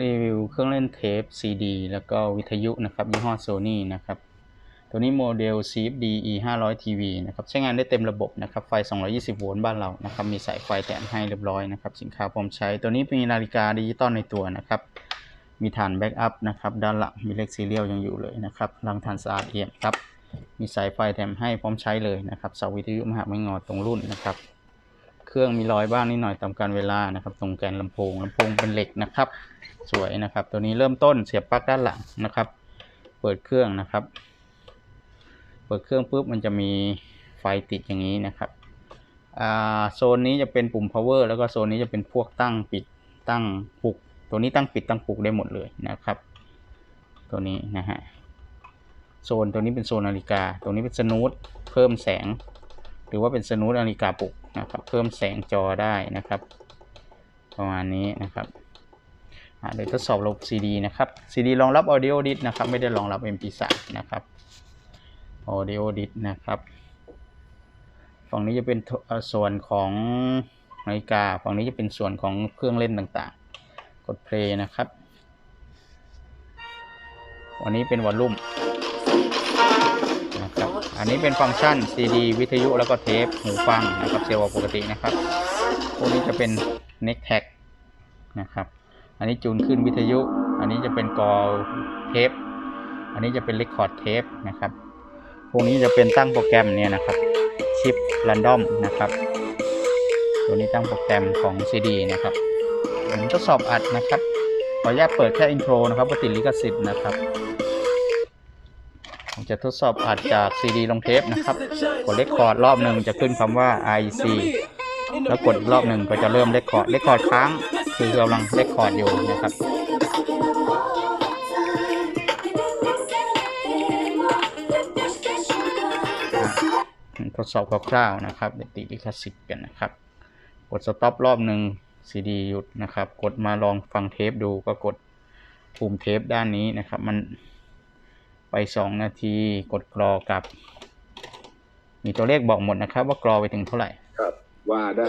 รีวิวเครื่องเล่นเทป CD แล้วก็วิทยุนะครับยี่ห้อ Sony นะครับ ตัวนี้โมเดล CFD E 500 TV นะครับ ใช้งานได้เต็มระบบนะครับ ไฟ 220 โวลต์บ้านเรานะครับ มีสายไฟแถมให้เรียบร้อยนะครับ สินค้าพร้อมใช้ ตัวนี้มีนาฬิกาดิจิตอลในตัวนะครับ มีฐานแบ็กอัพนะครับ ด้านหลังมีเลขซีเรียลยังอยู่เลยนะครับรังฐานสะอาดเอี่ยมครับ มีสายไฟแถมให้พร้อมใช้เลยนะครับ เสาวิทยุมหาไม่งอตรงรุ่นนะครับ เครื่องมีรอยบ้างนิดหน่อยตามการเวลานะครับ ตรงแกนลำโพงลำโพงเป็นเหล็กนะครับ สวยนะครับ ตัวนี้เริ่มต้นเสียบปลั๊กด้านหลังนะครับ เปิดเครื่องนะครับ เปิดเครื่องปุ๊บมันจะมีไฟติดอย่างนี้นะครับโซนนี้จะเป็นปุ่ม power แล้วก็โซนนี้จะเป็นพวกตั้งปิดตั้งปลุก ตัวนี้ตั้งปิดตั้งปลุกได้หมดเลยนะครับ ตัวนี้นะฮะโซนตัวนี้เป็นโซนนาฬิกาตรงนี้เป็นสนูตเพิ่มแสง หรือว่าเป็นสนูตนาฬิกาปลุก นะครับ เพิ่มแสงจอได้นะครับ ประมาณนี้นะครับเดี๋ยวทดสอบระบบ CD นะครับ CD รองรับ Audio Disc นะครับ ไม่ได้รองรับ MP3 นะครับ Audio Disc นะครับฝั่งนี้จะเป็นส่วนของนาฬิกา ฝั่งนี้จะเป็นส่วนของเครื่องเล่นต่างๆ กด play นะครับ วันนี้เป็นวอลลุ่ม อันนี้เป็นฟังก์ชัน CD วิทยุแล้วก็เทปหูฟังนะครับเซลล์ปกตินะครับพวกนี้จะเป็น neck tag นะครับ อันนี้จูนขึ้นวิทยุ อันนี้จะเป็นกอเทป อันนี้จะเป็น record tape นะครับ พวกนี้จะเป็นตั้งโปรแกรมเนี่ยนะครับ ชิป random นะครับ ตัวนี้ตั้งโปรแกรมของ CD นะครับ ผมทดสอบอัดนะครับ ขออนุญาตเปิดแค่อินโทรนะครับปติลิขสิทธิ์นะครับ จะทดสอบอัดจาก CD ลงเทปนะครับ กดเลคคอร์ดรอบหนึ่งจะขึ้นคำว่า IC แล้วกดอีกรอบหนึ่งก็จะเริ่มเลคคอร์ดเลคคอร์ดค้างคือกำลังเลคคอร์ดอยู่นะครับทดสอบคร่าวๆนะครับเดติลิขสิทธิ์กันนะครับ กดสต็อปรอบหนึ่ง CD หยุดนะครับ กดมาลองฟังเทปดูก็กดปุ่มเทปด้านนี้นะครับ มัน ไป 2 นาทีกดกรอกลับ มีตัวเลขบอกหมดนะครับ ว่ากรอไปถึงเท่าไหร่ครับ ว่าได้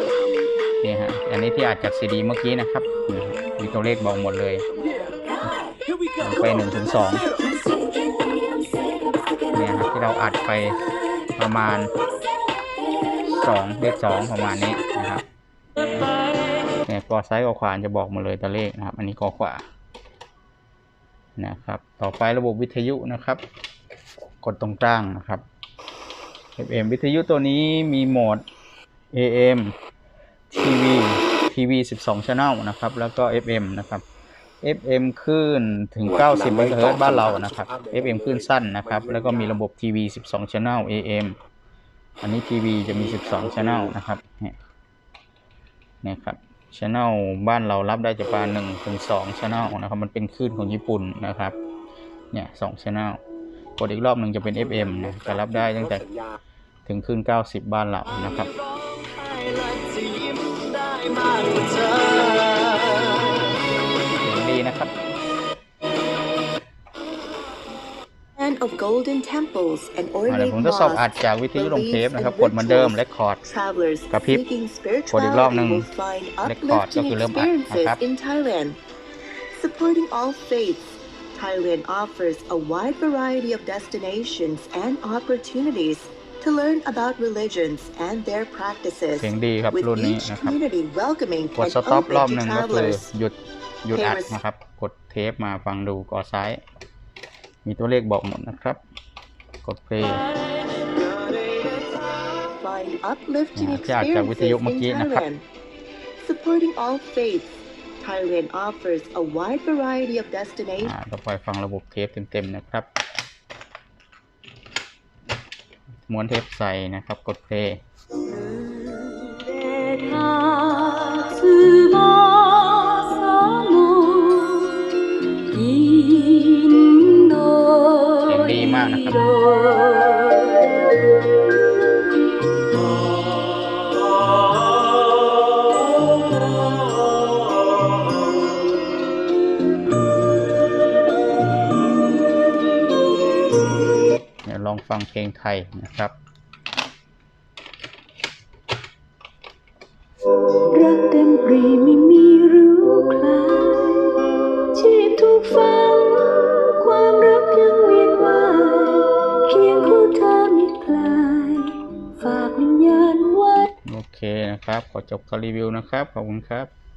ทนี่ฮะอันนี้ที่อัดจาก CD เมื่อกี้นะครับนี่ฮะมีตัวเลขบอกหมดเลยไปหนึ่งถึงสองเนี่ยฮะที่เราอัดไปประมาณสองเลขสองประมาณนี้นะครับเนี่ยกอซ้ายกอขวาจะบอกหมดเลยตัวเลขนะครับ อันนี้กอขวา นะครับ ต่อไประบบวิทยุนะครับ กดตรงกลางนะครับ FM วิทยุตัวนี้มีโหมด AM TV TV 12 Channel นะครับ แล้วก็ FM นะครับ FM ขึ้นถึง 90เมกะเฮิรตซ์บ้านเรานะครับ FM ขึ้นสั้นนะครับ แล้วก็มีระบบ TV 12 Channel AM อันนี้ TV จะมี 12 Channel นะครับเนี่ยนี่ยครับ ชแนลบ้านเรารับได้จะประมาณ1ถึงถึงสองชแนะครับ มันเป็นคลื่นของญี่ปุ่นนะครับ เนี่ยสองชแนลกดอีกรอบหนึ่งจะเป็น FM นะจะรับได้ตั้งแต่ถึงคลื่น 90 บ้านเรานะครับดีนะครับ of golden temples and อ่าเดี๋ยว ornate ผมทดสอบอัด mosques, จากวิทยุลงเทปนะครับ กดเหมือนเดิม r ร c คอร์ด travelers กระพริบ seeking กดอีกรอบหนึ่ง spirituality will find record ก็ uplifting คือเริ่มอัดนะครับ experiences in Thailand. Supporting all faiths, Thailand offers a wide variety of destinations and opportunities to learn about religions and their practices, เสียงดีครับ with รุ่นนี้ each นะครับ community welcoming กด and สต็อป open รอบ to หนึ่งก็คือ travelers. หยุดหยุดอัดนะครับ กดเทปมาฟังดูกอซ้าย มีตัวเลขบอกหมดนะครับ กดเพลย์ Find uplifting อ่าที่อัดจากวิทยุ experiences เมื่อ in กี้นะครับ Thailand. Supporting all faiths, Thailand offers a wide variety of destinations. อ่าต่อไปฟังระบบเทปเต็มๆนะครับม้วนเทปใส่นะครับ กดเพลย์ นะครับลองฟังเพลงไทยนะครับรักเต็มปรีไม่ ขอจบการรีวิวนะครับ ขอบคุณครับ